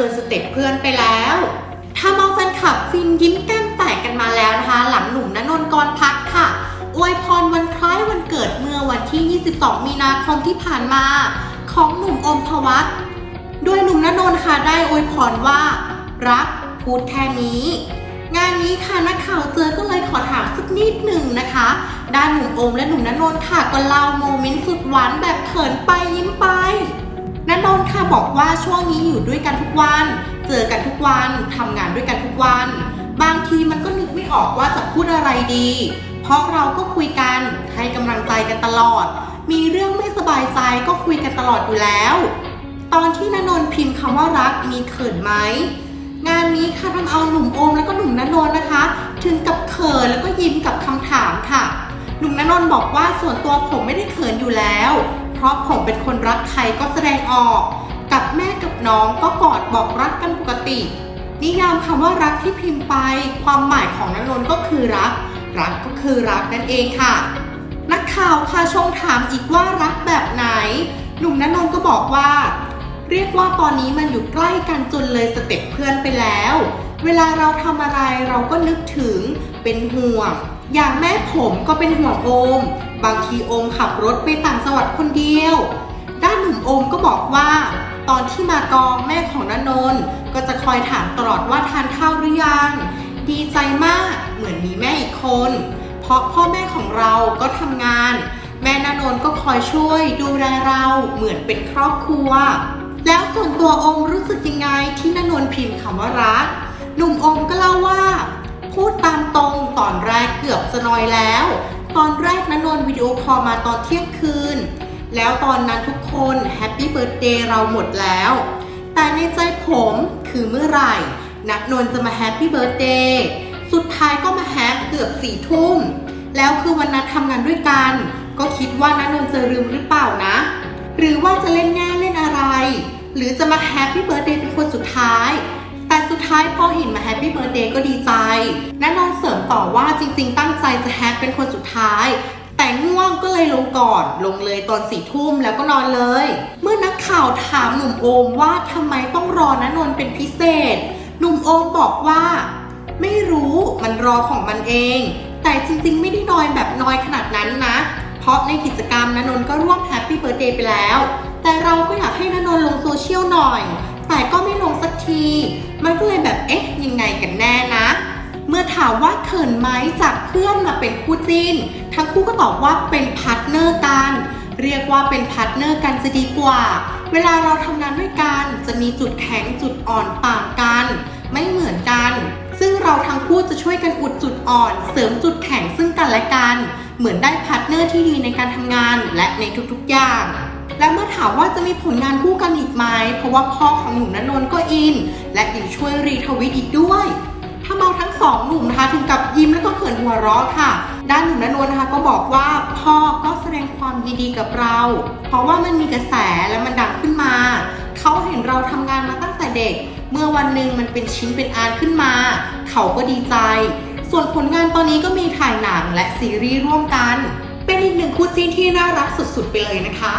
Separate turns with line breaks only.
เกินสเต็ปเพื่อนไปแล้วถ้ามองแฟนคลับฟินยิ้มแก้มแตกกันมาแล้วนะคะ หลังหนุ่มณนนท์กรพักค่ะอวยพรวันคล้ายวันเกิดเมื่อวันที่ 22 มีนาคมที่ผ่านมา ของหนุ่มอมพวัตโดยหนุ่มณนนท์ค่ะได้อวยพรว่า รักพูดแค่นี้ งานนี้ค่ะนักข่าวเจอก็เลยขอถามสักนิดหนึ่งนะคะ ด้านหนุ่มอมและหนุ่มณนนท์ค่ะก็เล่าโมเมนต์สุดหวานแบบเขินไปยิ้มไป ณนนท์ค่ะบอกว่าช่วงนี้อยู่ด้วยกันทุกวัน เจอกันทุกวันทำงานด้วยกันทุกวัน บางทีมันก็นึกไม่ออกว่าจะพูดอะไรดี เพราะเราก็คุยกันให้กำลังใจกันตลอด มีเรื่องไม่สบายใจก็คุยกันตลอดอยู่แล้ว ตอนที่ณนนท์พิมพ์คำว่ารักมีเขินไหมงานนี้ค่ะทำเอาหนุ่มโอมแล้วก็หนุ่มณนนท์นะคะ ถึงกับเขินแล้วก็ยิ้มกับคำถามค่ะหนุ่มณนนท์บอกว่าส่วนตัวผมไม่ได้เขินอยู่แล้ว เพราะผมเป็นคนรักใครก็แสดงออก กับแม่กับน้องก็กอดบอกรักกันปกติ นิยามคำว่ารักที่พิมพ์ไป ความหมายของณนนท์ก็คือรัก รักก็คือรักนั่นเองค่ะ นักข่าวค่ะชงถามอีกว่ารักแบบไหน หนุ่มณนนท์ก็บอกว่า เรียกว่าตอนนี้มันอยู่ใกล้กันจนเลยสเต็ปเพื่อนไปแล้ว เวลาเราทำอะไรเราก็นึกถึงเป็นห่วง อย่างแม่ผมก็เป็นห่วงโอม บางทีโอมขับรถไปต่างจังหวัดคนเดียว ด้านหนุ่มโอมก็บอกว่า ตอนที่มากองแม่ของนนนท์ก็จะคอยถามตลอดว่าทานข้าวหรือยัง ดีใจมากเหมือนมีแม่อีกคน เพราะพ่อแม่ของเราก็ทำงาน แม่นนนท์ก็คอยช่วยดูแลเราเหมือนเป็นครอบครัว แล้วส่วนตัวอมรู้สึกยังไงที่นนนท์พิมพ์คำว่ารักหนุ่มอมก็เล่าว่า พูดตามตรงตอนแรกเกือบจะนอยแล้ว ตอนแรกนนนท์ วิดีโอคอลมาตอนเที่ยงคืน แล้วตอนนั้นทุกคนแฮปปี้เบิร์ดเดย์เราหมดแล้ว แต่ในใจผมคือเมื่อไหร่ นักนนท์จะมาแฮปปี้เบิร์ดเดย์สุดท้ายก็มาแฮปเกือบสี่ทุ่ม แล้วคือวันนั้นทำงานด้วยกัน ก็คิดว่านักนนท์จะลืมหรือเปล่านะ หรือว่าจะเล่นแง่เล่นอะไร หรือจะมาแฮปปี้เบิร์ดเดย์เป็นคนสุดท้ายแต่สุดท้ายพอเห็นมาแฮปปี้เบิร์ดเดย์ก็ดีใจ แน่นอนเสริมต่อว่าจริงๆ ตั้งใจจะแฮปเป็นคนสุดท้าย ยลงก่อน ลงเลยตอนสี่ทุ่มแล้วก็นอนเลย เมื่อนักข่าวถามหนุ่มโอมว่าทำไมต้องรอนนนท์เป็นพิเศษ หนุ่มโอมบอกว่า ไม่รู้มันรอของมันเอง แต่จริงๆ ไม่ได้นอยแบบนอยขนาดนั้นนะ เพราะในกิจกรรมนนนท์ก็ร่วมแฮปปี้เบิร์ดเดย์ไปแล้ว แต่เราก็อยากให้นนนท์ลงโซเชียลหน่อย แต่ก็ไม่ลงสักที มันก็เลยแบบเอ๊ะยังไงกันแน่นะ เมื่อถามว่าเขินไหมจากเพื่อนมาเป็นคู่จิ้น ทั้งคู่ก็ตอบว่าเป็นพาร์ทเนอร์กัน เรียกว่าเป็นพาร์ทเนอร์กันจะดีกว่า เวลาเราทำงานด้วยกัน จะมีจุดแข็งจุดอ่อนต่างกัน ไม่เหมือนกัน ซึ่งเราทั้งคู่จะช่วยกันอุดจุดอ่อน เสริมจุดแข็งซึ่งกันและกัน เหมือนได้พาร์ทเนอร์ที่ดีในการทำงานและในทุกๆอย่างและเมื่อถามว่าจะมีผลงานคู่กันอีกไหม เพราะว่าพ่อของหนุ่มณนนท์ก็อิน และยังช่วยรีทวิตอีกด้วย ถ้าเมาทั้งสองหนุ่มนะคะถึงกับยิ้มแล้วก็เขินหัวเราะค่ะ ด้านหนุ่มนนท์นะคะก็บอกว่าพ่อก็แสดงความยินดีกับเรา เพราะว่ามันมีกระแสและมันดังขึ้นมา เขาเห็นเราทำงานมาตั้งแต่เด็ก เมื่อวันหนึ่งมันเป็นชิ้นเป็นอันขึ้นมา เขาก็ดีใจ ส่วนผลงานตอนนี้ก็มีถ่ายหนังและซีรีส์ร่วมกัน เป็นอีกหนึ่งคู่จิ้นที่น่ารักสุดๆไปเลยนะคะ